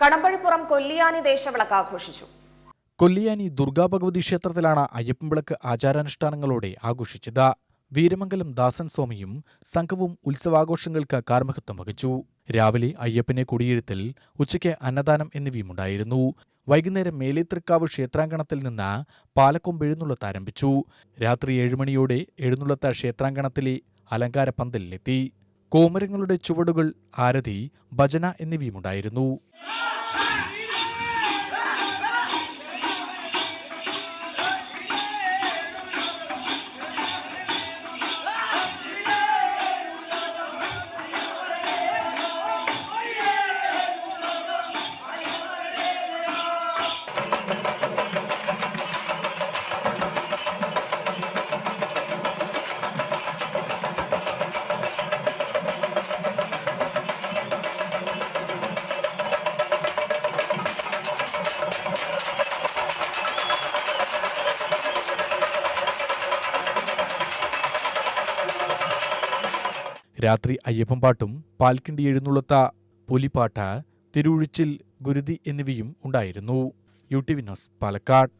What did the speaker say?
കടമ്പഴിപ്പുറം കൊല്ലിയാനി ദേശവിളക്ക് ആഘോഷിച്ചു. കൊല്ലിയാനി ദുർഗാ ഭഗവതി ക്ഷേത്രത്തിലാണ് അയ്യപ്പൻവിളക്ക് ആചാരാനുഷ്ഠാനങ്ങളോടെ ആഘോഷിച്ചത്. വീരമംഗലം ദാസൻ സ്വാമിയും സംഘവും ഉത്സവാഘോഷങ്ങൾക്ക് കാർമ്മികത്വം വഹിച്ചു. രാവിലെ അയ്യപ്പനെ കുടിയിരുത്തൽ ഉച്ചയ്ക്ക് അന്നദാനം എന്നിവയുമുണ്ടായിരുന്നു. വൈകുന്നേരം മേലേത്തൃക്കാവ് ക്ഷേത്രാങ്കണത്തിൽ നിന്ന് പാലക്കൊമ്പ് എഴുന്നള്ളത്ത് ആരംഭിച്ചു. രാത്രി ഏഴുമണിയോടെ എഴുന്നള്ളത്ത് ക്ഷേത്രാങ്കണത്തിലെ അലങ്കാര പന്തലിലെത്തി കോമരങ്ങളുടെ ചുവടുകൾ ആരതി ഭജന എന്നിവയുമുണ്ടായിരുന്നു. രാത്രി അയ്യപ്പൻപാട്ടും പാൽക്കിണ്ടി എഴുന്നള്ളത്ത പുലിപ്പാട്ട് തിരുവുഴിച്ചിൽ ഗുരുതി എന്നിവയും ഉണ്ടായിരുന്നു. U T V news Palakkad.